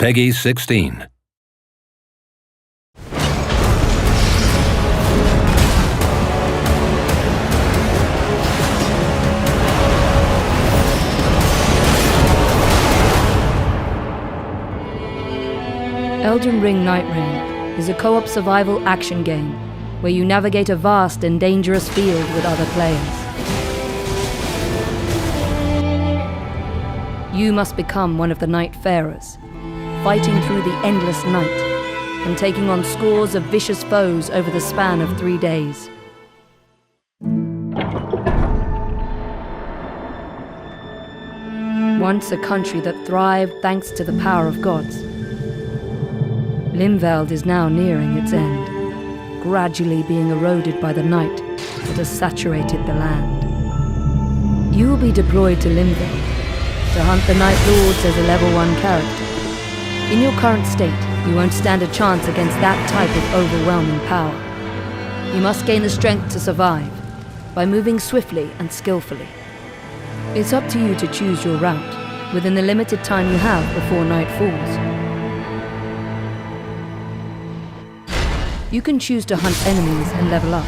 Peggy 16. Elden Ring Night Rain is a co op survival action game where you navigate a vast and dangerous field with other players. You must become one of the Night Farers, fighting through the endless night and taking on scores of vicious foes over the span of three days. Once a country that thrived thanks to the power of gods, Limveld is now nearing its end, gradually being eroded by the night that has saturated the land. You will be deployed to Limveld to hunt the Night Lords as a level 1 character. In your current state, you won't stand a chance against that type of overwhelming power. You must gain the strength to survive by moving swiftly and skillfully. It's up to you to choose your route within the limited time you have before night falls. You can choose to hunt enemies and level up.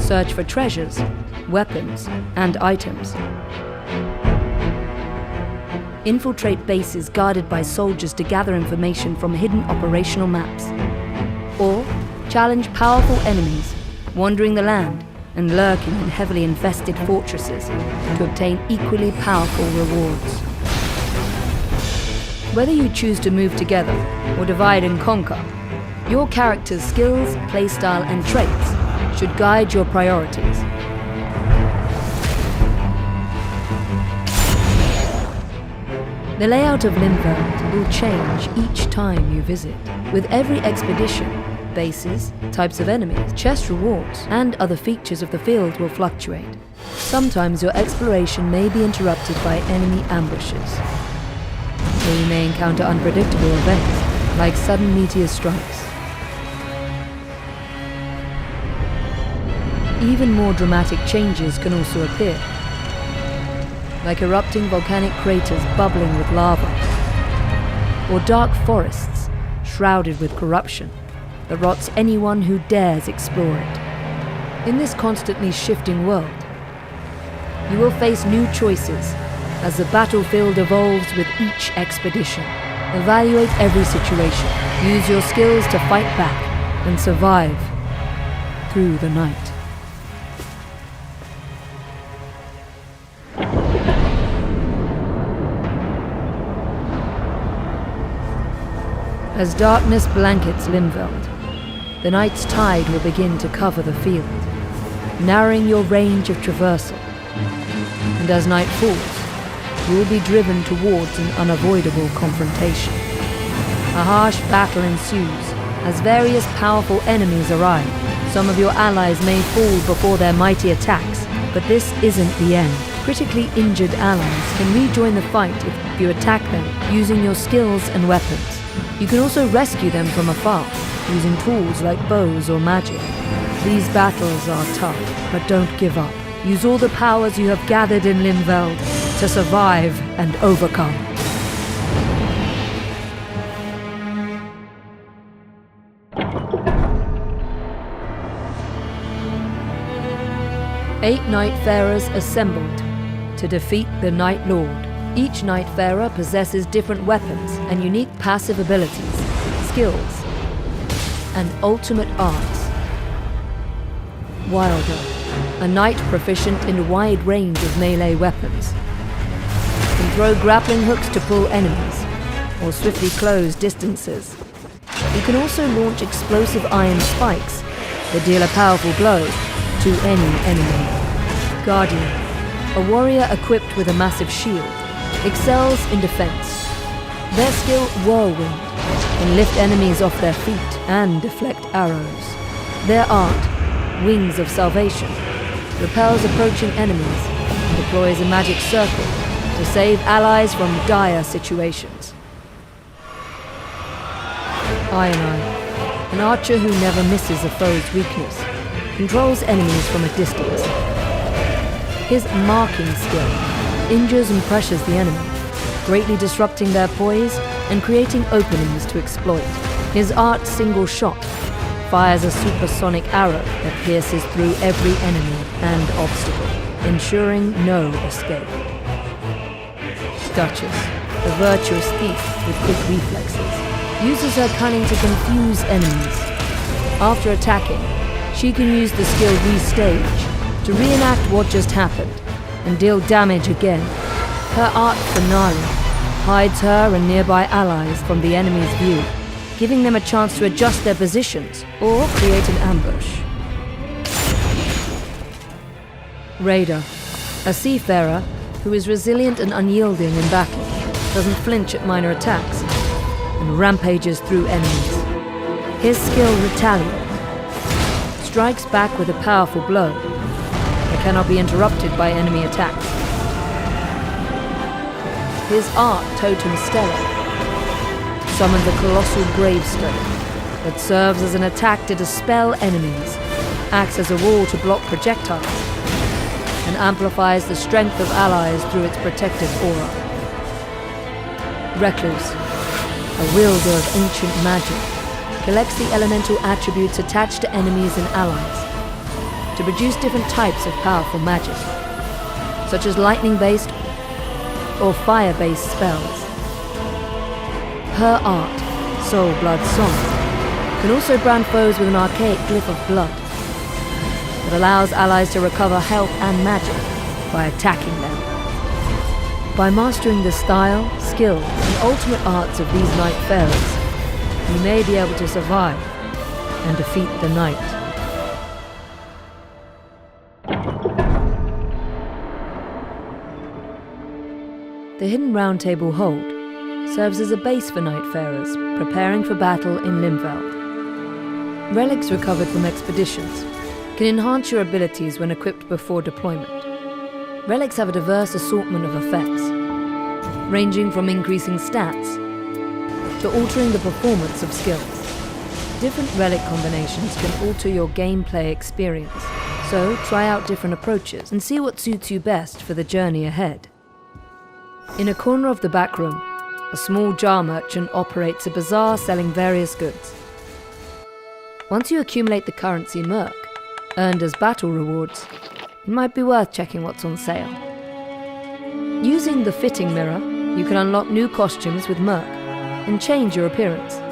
Search for treasures, weapons, and items. Infiltrate bases guarded by soldiers to gather information from hidden operational maps. Or challenge powerful enemies, wandering the land and lurking in heavily infested fortresses to obtain equally powerful rewards. Whether you choose to move together or divide and conquer, your character's skills, playstyle, and traits should guide your priorities. The layout of Limveld will change each time you visit. With every expedition, bases, types of enemies, chest rewards, and other features of the field will fluctuate. Sometimes your exploration may be interrupted by enemy ambushes. Or you may encounter unpredictable events, like sudden meteor strikes. Even more dramatic changes can also appear, like erupting volcanic craters bubbling with lava, or dark forests shrouded with corruption that rots anyone who dares explore it. In this constantly shifting world, you will face new choices as the battlefield evolves with each expedition. Evaluate every situation, use your skills to fight back, and survive through the night. As darkness blankets Limveld, the night's tide will begin to cover the field, narrowing your range of traversal. And as night falls, you will be driven towards an unavoidable confrontation. A harsh battle ensues as various powerful enemies arrive. Some of your allies may fall before their mighty attacks, but this isn't the end. Critically injured allies can rejoin the fight if you attack them using your skills and weapons. You can also rescue them from afar, using tools like bows or magic. These battles are tough, but don't give up. Use all the powers you have gathered in Limveld to survive and overcome. Eight Nightfarers assembled to defeat the Night Lord. Each Nightfarer possesses different weapons and unique passive abilities, skills, and ultimate arts. Wilder, a knight proficient in a wide range of melee weapons, can throw grappling hooks to pull enemies or swiftly close distances. He can also launch explosive iron spikes that deal a powerful blow to any enemy. Guardian, a warrior equipped with a massive shield, excels in defense. Their skill Whirlwind can lift enemies off their feet and deflect arrows. Their art, Wings of Salvation, repels approaching enemies and deploys a magic circle to save allies from dire situations. Ionai, an archer who never misses a foe's weakness, controls enemies from a distance. His marking skill injures and pressures the enemy, greatly disrupting their poise and creating openings to exploit. His art single shot fires a supersonic arrow that pierces through every enemy and obstacle, ensuring no escape. Duchess, a virtuous thief with quick reflexes, uses her cunning to confuse enemies. After attacking, she can use the skill Restage to reenact what just happened and deal damage again. Her art finale hides her and nearby allies from the enemy's view, giving them a chance to adjust their positions or create an ambush. Raider, a seafarer who is resilient and unyielding in battle, doesn't flinch at minor attacks, and rampages through enemies. His skill Retaliate strikes back with a powerful blow cannot be interrupted by enemy attacks. His art Totem Stellar summons a colossal gravestone that serves as an attack to dispel enemies, acts as a wall to block projectiles, and amplifies the strength of allies through its protective aura. Recluse, a wielder of ancient magic, collects the elemental attributes attached to enemies and allies to produce different types of powerful magic, such as lightning-based or fire-based spells. Her art, Soul Blood Song, can also brand foes with an archaic glyph of blood that allows allies to recover health and magic by attacking them. By mastering the style, skill, and ultimate arts of these Night Farers, you may be able to survive and defeat the Night. The Hidden Round Table Hold serves as a base for Nightfarers preparing for battle in Limveld. Relics recovered from expeditions can enhance your abilities when equipped before deployment. Relics have a diverse assortment of effects, ranging from increasing stats to altering the performance of skills. Different relic combinations can alter your gameplay experience, so try out different approaches and see what suits you best for the journey ahead. In a corner of the back room, a small jar merchant operates a bazaar selling various goods. Once you accumulate the currency Merc, earned as battle rewards, it might be worth checking what's on sale. Using the fitting mirror, you can unlock new costumes with Merc and change your appearance.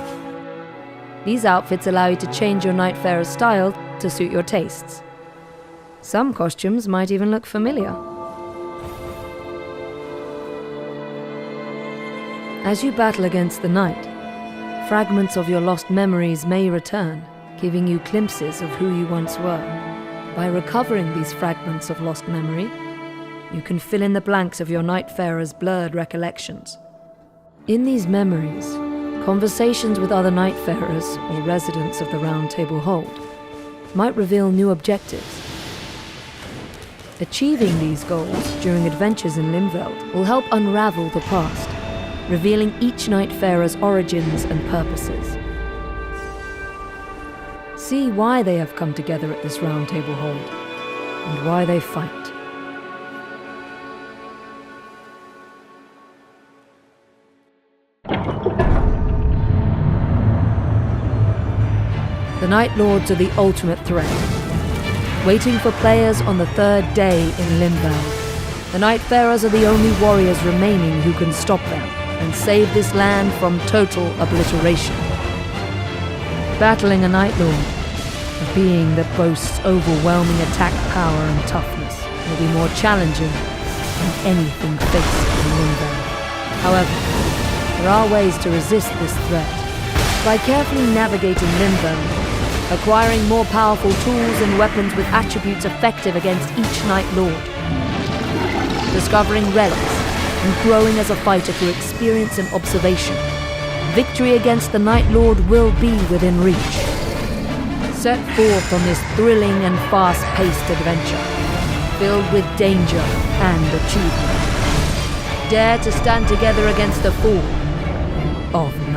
These outfits allow you to change your Nightfarer's style to suit your tastes. Some costumes might even look familiar. As you battle against the night, fragments of your lost memories may return, giving you glimpses of who you once were. By recovering these fragments of lost memory, you can fill in the blanks of your Nightfarer's blurred recollections. In these memories, conversations with other Nightfarers or residents of the Round Table Hold might reveal new objectives. Achieving these goals during adventures in Limveld will help unravel the past revealing each Nightfarer's origins and purposes. See why they have come together at this round table hold, and why they fight. The Night Lords are the ultimate threat, waiting for players on the third day in Limveld. The Nightfarers are the only warriors remaining who can stop them and save this land from total obliteration. Battling a Night Lord, a being that boasts overwhelming attack power and toughness, will be more challenging than anything faced in Limveld. However, there are ways to resist this threat. By carefully navigating Limbo acquiring more powerful tools and weapons with attributes effective against each Night Lord, discovering relics, and growing as a fighter through experience and observation, victory against the Night Lord will be within reach. Set forth on this thrilling and fast paced adventure, filled with danger and achievement. Dare to stand together against the fall of.